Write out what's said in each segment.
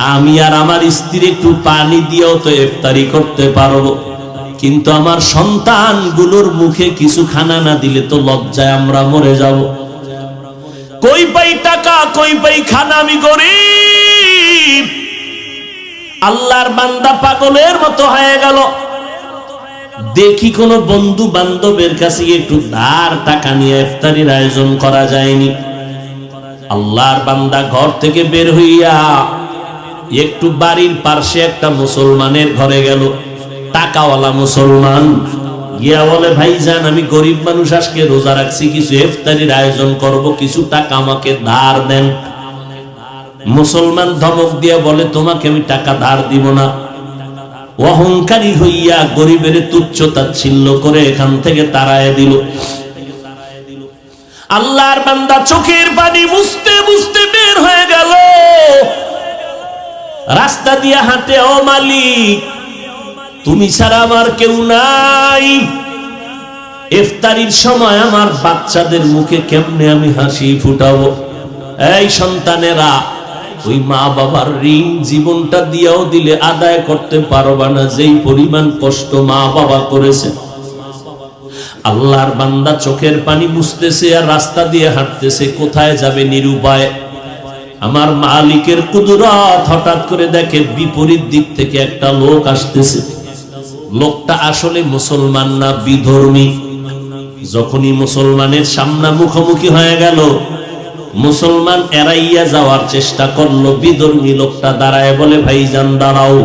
আমি আর আমার স্ত্রী একটু পানি দিয়েও তো ইফতারি করতে পারব। কিন্তু আমার সন্তানগুলোর মুখে কিছু খানা না দিলে তো লজ্জায় আমরা মরে যাব। কই পাই টাকা, কই পাই খানা, আমি গরিব। আল্লাহর বান্দা পাগলের মতো হয়ে গেল। দেখি কোন বন্ধু বান্ধবের কাছে একটু ধার টাকা নিয়ে ইফতারির আয়োজন করা যায়নি। আল্লাহর বান্দা ঘর থেকে বের হইয়া একটু বাড়ির পার্শ্বে একটা মুসলমানের ঘরে গেল। টাকাওয়ালা মুসলমান। গিয়া বলে, ভাইজান, আমি গরিব মানুষ, আজকে রোজা রাখছি, কিছু ইফতারির আয়োজন করব, কিছু টাকা আমাকে ধার দেন। মুসলমান ধমক দিয়া বলে, তোমাকে আমি টাকা ধার দিব না। অহংকারী হইয়া গরিবের তুচ্ছ তাচ্ছিল্য করে এখান থেকে তাড়ায় দিল। আল্লাহর বান্দা চোখের পানি মুছতে মুছতে বের হয়ে রাস্তা দিয়ে হাঁটে, ও মালিক, তুমি ছাড়া আমার কেউ নাই। ইফতারির সময় আমার বাচ্চাদের মুখে কেমনে আমি হাসি ফুটাবো? এই সন্তানেরা ওই মা বাবার ঋণ জীবনটা দিয়েও দিলে আদায় করতে পারবা না, যেই পরিমাণ কষ্ট মা বাবা করেছে। আল্লাহর বান্দা চোখের পানি মুছতেছে আর রাস্তা দিয়ে হাঁটতেছে, কোথায় যাবে নিরুপায়? আমার মালিকের কুদরত হঠাৎ করে দেখে বিপরীত দিক থেকে একটা লোক আসতেছে। লোকটা আসলে মুসলমান না, বিধর্মী। যখনই মুসলমানের সামনা মুখোমুখি হয়ে গেল, মুসলমান এড়াইয়া যাওয়ার চেষ্টা করল, বিধর্মী লোকটা দাঁড়ায় বলে, ভাইজান, দাঁড়াও।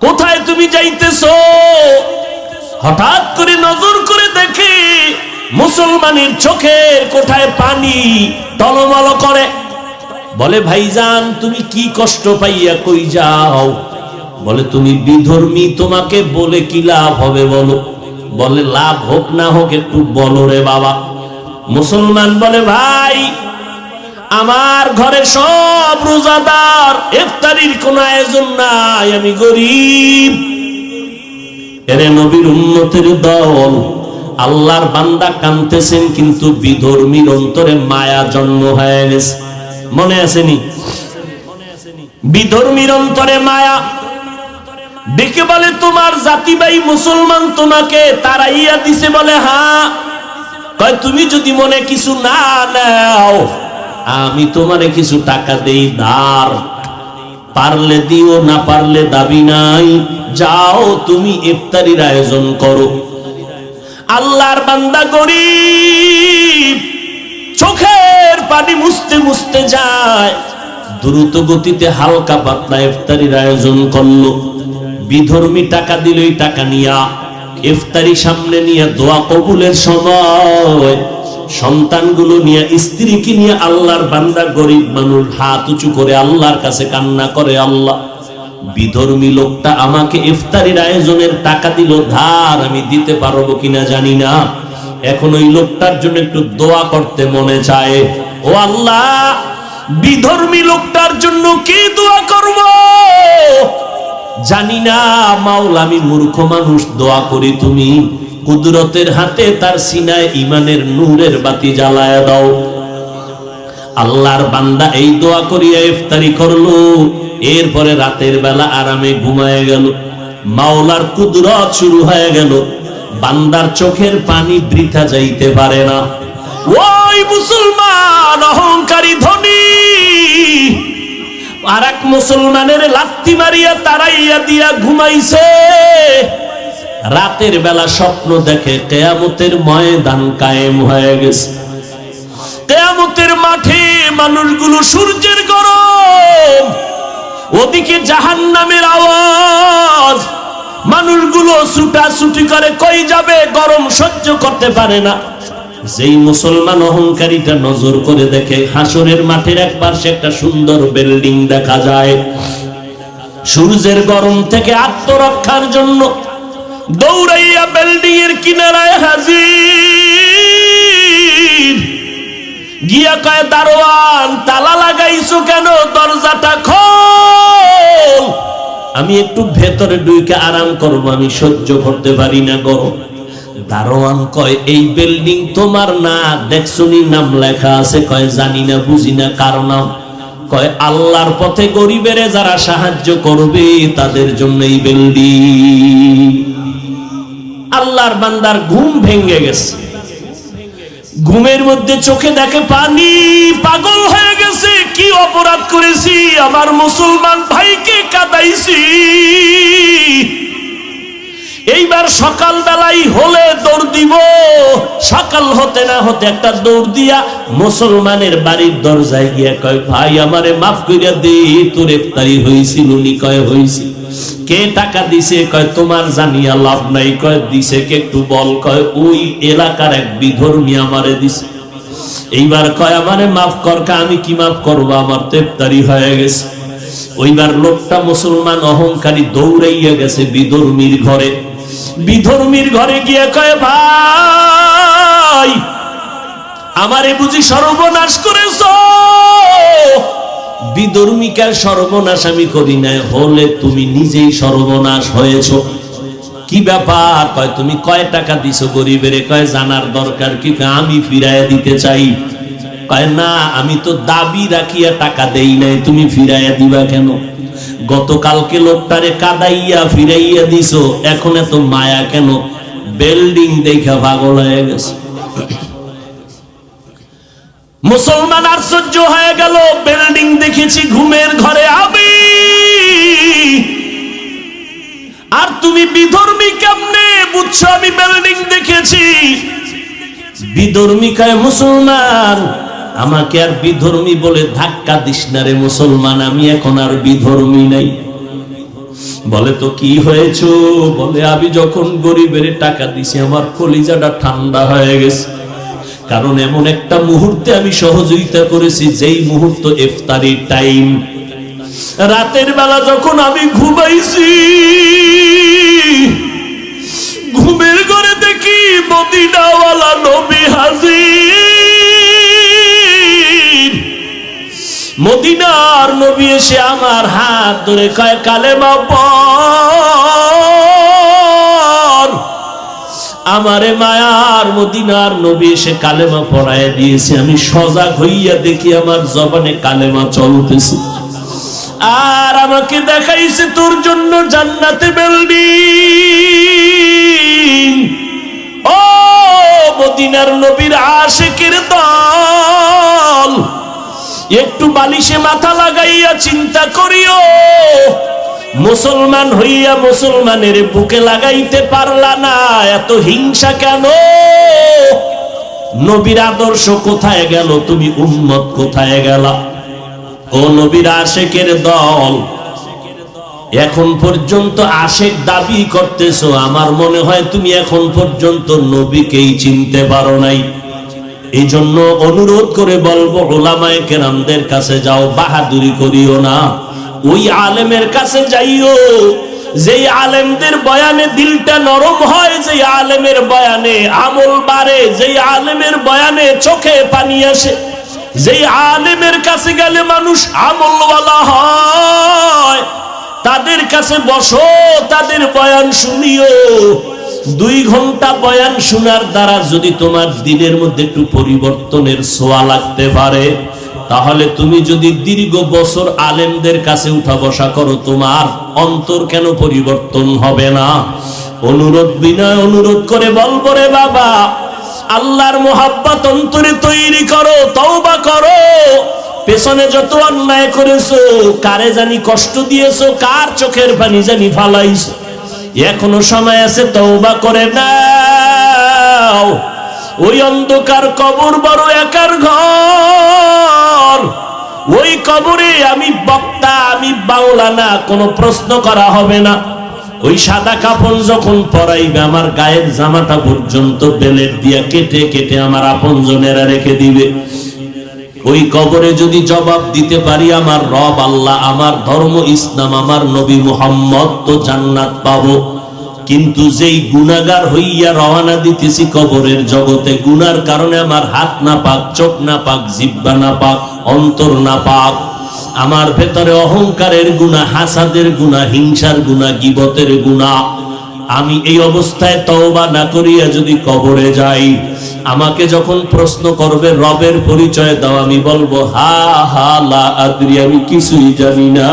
কোথায় তুমি যাইতেছ? হঠাৎ করে নজর মুসলমানের চোখের কোঠায় পানি টলমল করে। বলে, ভাইজান, তুমি কি কষ্ট পাইয়া কই যাও? বলে, তুমি বিধর্মী, তোমাকে বলে কি লাভ হবে বলো? বলে, লাভ হোক না হোক, একটু বলো রে বাবা। মুসলমান বলে, ভাই, আমার ঘরে সব রোজাদার, ইফতারির কোন আয়োজন নাই, আমি গরিব। এরে নবীর উন্নতির দল আল্লাহর বান্দা কানতেছেন, কিন্তু বিধর্মীর অন্তরে মায়া জন্ম হয়ে গেছে। মনে আসেনি বিধর্মীর অন্তরে মায়া। ডেকে বলে, তোমার জাতি ভাই মুসলমান তোমাকে তারাইয়া দিছে বলে হ্যাঁ? কয়, তুমি যদি মনে কিছু না নাও, আমি তোমারে কিছু টাকা দেই ধার পারলে দিও, না পারলে দাবি নাই। যাও, তুমি ইফতারির আয়োজন করো। আল্লাহর বান্দা গরিব, চোখের পানি মুছতে মুছতে যায়। দ্রুত গতিতে হালকা পাতলা ইফতারির আয়োজন করল। বিধর্মী টাকা দিলই টাকা নিয়া, ইফতারি সামনে নিয়ে দোয়া কবুলের সময়। সন্তানগুলো নিয়ে, স্ত্রীকে নিয়ে আল্লাহর বান্দা গরিব মানুষ, হাত উঁচু করে আল্লাহর কাছে কান্না করে আল্লাহ। বিধর্মী লোকটা আমাকে ইফতারির আয়োজনের টাকা দিল, ধার আমি দিতে পারব কিনা জানি না। এখন ওই লোকটার জন্য একটু দোয়া করতে মনে চায়। ও আল্লাহ, বিধর্মী লোকটার জন্য কি দোয়া করব? জানি না, মাওলা, আমি মূর্খ মানুষ, দোয়া করি তুমি। কুদরতের হাতে তার সিনায় ইমানের নূরের বাতি জ্বালায় দাও। আল্লাহর বান্দা এই দোয়া করিয়া ইফতারি করল। এরপরে রাতের বেলা আরামে ঘুমায় গেল। মাওলার কুদরত শুরু হয়ে গেল। বান্দার চোখের পানি বৃথা যাইতে পারে না। ওই মুসলমান, অহংকারী ধনী! আর এক মুসলমানের লাত্তি মারিয়া তারাইয়া দিয়া ঘুমাইছে। রাতের বেলা স্বপ্ন দেখে কেয়ামতের ময়দান কায়েম হয়ে গেছে। কেয়ামতের মাঠে মানুষগুলো সূর্যের গরম, ওদিকে জাহান নামের আওয়াজ। মানুষগুলো ছুটাছুটি করে কই যাবে, গরম সহ্য করতে পারে না। যেই মুসলমান অহংকারীটা নজর করে দেখে, হাসরের মাঠের এক পাশে একটা সুন্দর বিল্ডিং দেখা যায়। সূর্যের গরম থেকে আত্মরক্ষার জন্য দৌড়াইয়া বিল্ডিং এর কিনারায় হাজির। গিয়া কয়, দারোয়ান, তালা লাগাইছো কেন? দরজাটা খোল। আমি একটু ভেতরে ডুইকে আরাম করব, আমি সহ্য করতে পারি না গরম দারোয়ান কয়, এই বিল্ডিং তোমার না দেখছনি নাম লেখা আছে, কয়, জানি না, বুঝি না, কার নাম। কয়, আল্লাহর পথে গরিবের যারা সাহায্য করবে, তাদের জন্য এই বিল্ডিং আল্লাহর বান্দার ঘুম ভেঙে গেছে। ঘুমের মধ্যে চোখে দেখে পানি। পাগল হয়ে গেছে, কি অপরাধ করেছি? আমার মুসলমান ভাইকে কাদাইছি। এইবার সকাল বেলাই হলে দৌড় দিব। সকাল হতে না হতে একটা দৌড় দিয়া মুসলমানের বাড়ির দরজায় গিয়া কয়, ভাই, আমারে মাফ করিয়া দে, তোর ইফতারি হইছিল নি কয় হইছিল। কে টাকা দিছে? কয়, তোমার জানিয়া লাভ নাই। কয়, দিছে কে একটু বল। কয়, ওই এলাকার এক বিধর্মী আমারে দিছে। এইবার কয়, আমারে মাফ কর আমি কি মাফ করব? আমার তো ইফতারি হয়ে গেছে। ওইবার লোকটা মুসলমান অহংকারী দৌড়াইয়া গেছে বিধর্মীর ঘরে। বিধর্মীর ঘরে গিয়ে কয়, ভাই, আমারে বুঝি সর্বনাশ করেছ বিধর্মিকার সর্বনাশ আমি করি নাই, হলে তুমি নিজেই সর্বনাশ হয়েছ। কি ব্যাপার? কয়, তুমি কয় টাকা দিছো গরিবের? কয়, জানার দরকার কি? আমি ফিরাইয়া দিতে চাই। কয়, না, আমি তো দাবি রাখিয়া টাকা দেই নাই, তুমি ফিরাইয়া দিবা কেন? গতকালকে লোকটারে কাদাইয়া ফিরাইয়া দিছো, এখন এত মায়া কেন? বিল্ডিং দেখা পাগল হয়ে গেছে। মুসলমান আশ্চর্য হয়ে গেল। বিল্ডিং দেখেছি ঘুমের ঘরে আমি। আর তুমি বিধর্মী কেমনে বুঝছ? আমি বিল্ডিং দেখেছি। বিধর্মিকায় মুসলমান, আমাকে আর বিধর্মী বলে ধাক্কা দিস না রে মুসলমান, আমি এখন আর বিধর্মী নাই। বলে, তো কি হয়েছে? বলে, আমি যখন গরিবের টাকা দিছি, আমার কলিজাটা ঠান্ডা হয়ে গেছে। কারণ এমন একটা মুহূর্তে আমি সহযোগিতা করেছি, যেই মুহূর্ত ইফতারির টাইম। রাতের বেলা যখন আমি ঘুমাইছি, ঘুমের ঘরে দেখি মদিনাওয়ালা নবী হাজির। মদিনার নবী এসে আমার হাত ধরে কয়, কালেমা পর আমারে মায়ার মদিনার নবী এসে কালেমা পড়ায় দিয়েছে। আমি সজাগ হইয়া দেখি আমার জবানে কালেমা চলতেছে। আর আমাকে দেখাইছে, তোর জন্য জান্নাতে বিল্ডিং ও মদিনার নবীর আশেকের দল, একটু বালিশে মাথা লাগাইয়া চিন্তা করিও। মুসলমান হইয়া মুসলমানের বুকে লাগাইতে পারলা না, এত হিংসা কেন? নবীর আদর্শ কোথায় গেল? তুমি উন্মত কোথায় গেলা? ও নবীর আশেকের দল, এখন পর্যন্ত আশেক দাবি করতেছো, আমার মনে হয় তুমি এখন পর্যন্ত নবীকেই চিনতে পারো নাই। এই জন্য অনুরোধ করে বলব, ওলামায় কেরামদের কাছে যাও, বাহাদুরি করিও না। ওই আলেমের কাছে যাইও। যেই আলেমদের বয়ানে দিলটা নরম হয় যে আলেমের বয়ানে আমল বাড়ে, যেই আলেমের বয়ানে চোখে পানি আসে। যেই আলেমের কাছে গেলে মানুষ আমলওয়ালা হয়, তাদের কাছে বসো, তাদের বয়ান শুনিও। দুই ঘণ্টা বয়ান শোনার দ্বারা যদি তোমার দিনের মধ্যে একটু পরিবর্তনের ছোঁয়া লাগতে পারে তাহলে তুমি যদি দীর্ঘ বছর আলেমদের কাছে উঠা বসা করো, তোমার অন্তর কেন পরিবর্তন হবে না? অনুরোধ বিনয়, অনুরোধ করে বলব রে বাবা। আল্লাহর মোহাব্বত অন্তরে তৈরি করো, তওবা করো। পেছনে যত অন্যায় করেছ, কারে জানি কষ্ট দিয়েছ, কার চোখের পানি জানি ফালাইছো। এখনও সময় আছে, তওবা করে নাও। ওই অন্ধকার কবর বড় একার ঘর। ওই কবরে আমি বক্তা, আমি বাংলা না কোনো প্রশ্ন করা হবে না। ওই সাদা কাপড় যখন পরাইবে, আমার গায়ের জামাটা পর্যন্ত বেলের দিয়া কেটে কেটে আমার আপন জনেরা রেখে দিবে। ওই কবরে যদি জবাব দিতে পারি, আমার রব আল্লাহ, আমার ধর্ম ইসলাম, আমার নবী মুহাম্মদ, তো জান্নাত পাবো। কিন্তু যেই গুনাগার হইয়া রওনা দিতেছি কবরের জগতে, গুনার কারণে আমার হাত না পাক, চোখ না পাক, জিব্বা না পাক, অন্তর না পাক, আমার ভেতরে অহংকারের গুণা, হাসাদের গুণা, হিংসার গুণা, গিবতের গুণা, আমি এই অবস্থায় তওবা না করিয়া যদি কবরে যাই, আমাকে যখন প্রশ্ন করবে, রবের পরিচয় দাও, আমি বলব, হা হা, লা আদ্রি, আমি কিছুই জানি না।